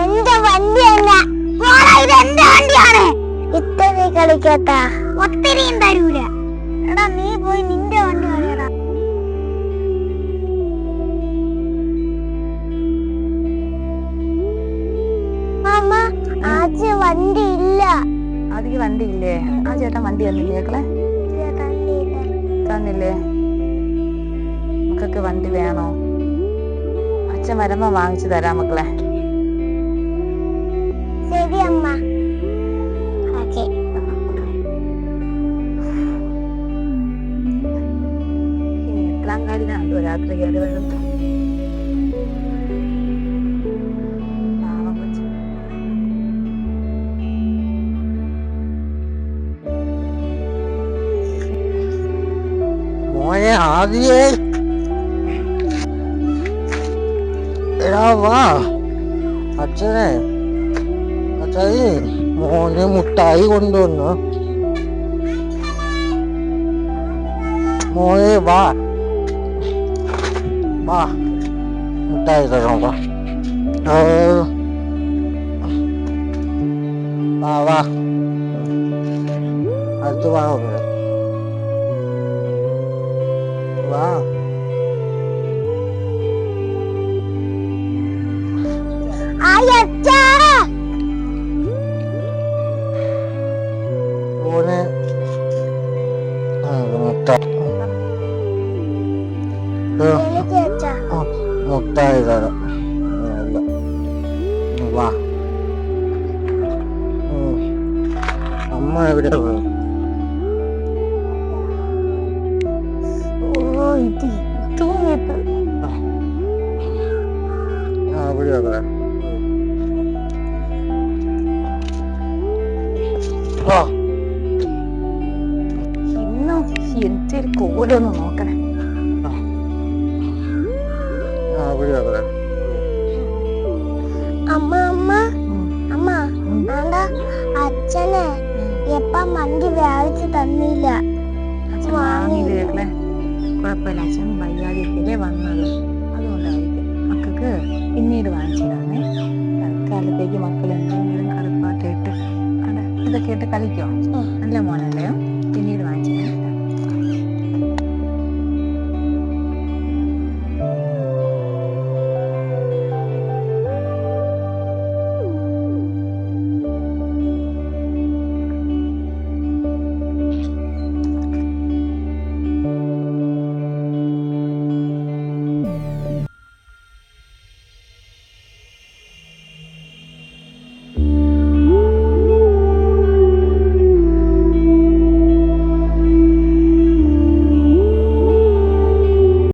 എന്റെ വണ്ടി അല്ല മോളെ ഇത് എന്റെ വണ്ടിയാണ്? ഇത്രയും കളിക്കത്ത. ഒത്തിരിയും തരൂല. എടാ നീ പോയി നിന്റെ വണ്ടി കളിയടാ. മാമ ആജ് വണ്ടി ഇല്ല. അതിക്ക് വണ്ടി ഇല്ലേ? ആ ചേട്ടൻ വണ്ടി തന്നില്ലേ? മക്കളെ തന്നില്ലേ? മക്കൾക്ക് വണ്ടി വേണോ? അച്ഛൻ വരുമ്പോ വാങ്ങിച്ചു തരാ മക്കളെ. ശരി അമ്മ. രാത്രി വരുന്നത്? മോനെ ആദ്യേ. എടാ വാ അച്ഛനെ അച്ഛായി മോനെ മുട്ടായി കൊണ്ടുവന്നു മോനെ വാ വാ മുട്ടായി തരാം വാ ആ. വാ വാ അടുത്ത് വാ മോനെ. മോനെ. മുട്ടായി തരാം വാ. അമ്മ എവിടെ പോയി? ഇന്നും എന്തൊരു കോലൊന്ന് നോക്കണേ അമ്മ അമ്മ. അമ്മ. ആണ്ടാ അച്ഛനെ എപ്പം മണ്ടി വ്യാപിച്ച് തന്നില്ല? കുഴപ്പമില്ല. അച്ഛൻ വയ്യാതിരിക്കലേ വന്നത്. അതുകൊണ്ടായിരിക്കും മക്കൾക്ക് പിന്നീട് വാങ്ങിച്ചിടാമേ തൽക്കാലത്തേക്ക് മക്കളെ ഇതൊക്കെ ഇട്ട് കളിക്കോ? നല്ല മോനല്ലയോ പിന്നീട് വാങ്ങിച്ചു.